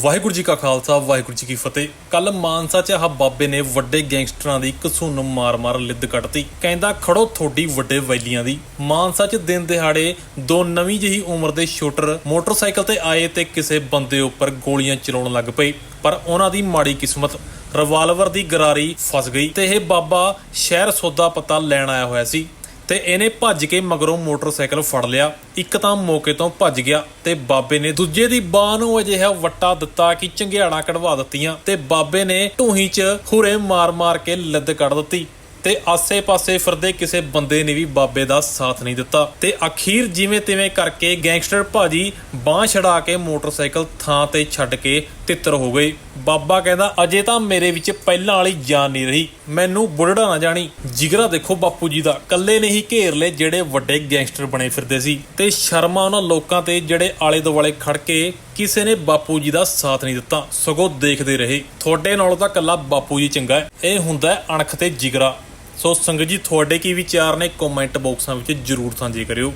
ਵਾਹਿਗੁਰੂ ਜੀ ਕਾ ਖਾਲਸਾ, ਵਾਹਿਗੁਰੂ ਜੀ ਕੀ ਫਤਿਹ। ਕੱਲ ਮਾਨਸਾ ਚ ਆਹ ਬਾਬੇ ਨੇ ਵੱਡੇ ਗੈਂਗਸਟਰਾਂ ਦੀ ਕਸੂਨ ਮਾਰ-ਮਾਰ ਲਿੱਦ ਕੱਟਤੀ ਕਹਿੰਦਾ, ਖੜੋ ਥੋੜੀ ਵੱਡੇ ਵੈਲੀਆਂ ਦੀ। ਮਾਨਸਾ ਚ ਦਿਨ ਦਿਹਾੜੇ ਦੋ ਨਵੀਂ ਜਿਹੀ ਉਮਰ ਦੇ ਸ਼ੂਟਰ ਮੋਟਰਸਾਈਕਲ ਤੇ ਆਏ ਤੇ ਕਿਸੇ ਬੰਦੇ ਉੱਪਰ ਗੋਲੀਆਂ ਚਲਾਉਣ ਲੱਗ ਪਏ। ਪਰ ਉਹਨਾਂ ਦੀ ਮਾੜੀ ਕਿਸਮਤ, ਰਿਵਾਲਵਰ ਦੀ ਗਰਾਰੀ ਫਸ ਗਈ ਤੇ ਇਹ ਬਾਬਾ ਸ਼ਹਿਰ ਸੌਦਾ ਪਤਾ ਲੈਣ ਆਇਆ ਹੋਇਆ ਸੀ। ਤੇ ਇਹਨੇ ਭੱਜ ਕੇ ਮਗਰੋਂ ਮੋਟਰਸਾਈਕਲ ਫੜ ਲਿਆ। ਇੱਕ ਤਾਂ ਮੌਕੇ ਤੋਂ ਭੱਜ ਗਿਆ ਤੇ ਬਾਬੇ ਨੇ ਦੂਜੇ ਦੀ ਬਾਹ ਨੂੰ ਅਜਿਹਾ ਵੱਟਾ ਦਿੱਤਾ ਕਿ ਚੰਗਿਆੜਾਂ ਕਢਵਾ ਦਿੱਤੀਆਂ ਤੇ ਬਾਬੇ ਨੇ ਢੂਹੀ 'ਚ ਹੁਰੇ ਮਾਰ-ਮਾਰ ਕੇ ਲੱਦ ਕੱਢ ਦਿੱਤੀ। ਤੇ ਆਸੇ-ਪਾਸੇ ਫਿਰਦੇ ਕਿਸੇ ਬੰਦੇ ਨੇ ਵੀ ਬਾਬੇ ਦਾ ਸਾਥ ਨਹੀਂ ਦਿੱਤਾ। ਤੇ ਅਖੀਰ ਜਿਵੇਂ ਤਿਵੇਂ ਕਰਕੇ ਗੈਂਗਸਟਰ ਭਾਜੀ ਬਾਹ ਛੜਾ ਕੇ ਮੋਟਰਸਾਈਕਲ ਥਾਂ ਤੇ ਛੱਡ ਕੇ ਤਿੱਤਰ ਹੋ ਗਏ। ਬਾਬਾ ਕਹਿੰਦਾ, ਅਜੇ ਤਾਂ ਮੇਰੇ ਵਿੱਚ ਪਹਿਲਾਂ ਵਾਲੀ ਜਾਨ ਨਹੀਂ ਰਹੀ। ਮੈਨੂੰ ਬੁੜੜਾ ਨਾ ਜਾਣੀ। ਜਿਗਰਾ ਦੇਖੋ ਬਾਪੂ ਜੀ ਦਾ। ਕੱਲੇ ਨੇ ਹੀ ਘੇਰ ਲਏ ਜਿਹੜੇ ਵੱਡੇ ਗੈਂਗਸਟਰ ਬਣੇ ਫਿਰਦੇ ਸੀ। ਤੇ ਸ਼ਰਮਾ ਉਹਨਾਂ ਲੋਕਾਂ ਤੇ ਜਿਹੜੇ ਆਲੇ ਦੁਆਲੇ ਖੜ ਕੇ ਕਿਸੇ ਨੇ ਬਾਪੂ ਜੀ ਦਾ ਸਾਥ ਨਹੀਂ ਦਿੱਤਾ। ਸਗੋਂ ਦੇਖਦੇ ਰਹੇ। ਤੁਹਾਡੇ ਨਾਲੋਂ ਤਾਂ ਕੱਲਾ ਬਾਪੂ ਜੀ ਚੰਗਾ ਇਹ ਹੁੰਦਾ ਅਣਖ ਤੇ ਜਿਗਰਾ। ਸੋ ਸੰਗਤ ਜੀ ਤੁਹਾਡੇ ਕੀ ਵਿਚਾਰ ਨੇ? ਕਮੈਂਟ ਬਾਕਸਾਂ ਵਿੱਚ ਜਰੂਰ ਸਾਂਝੇ ਕਰਿਓ।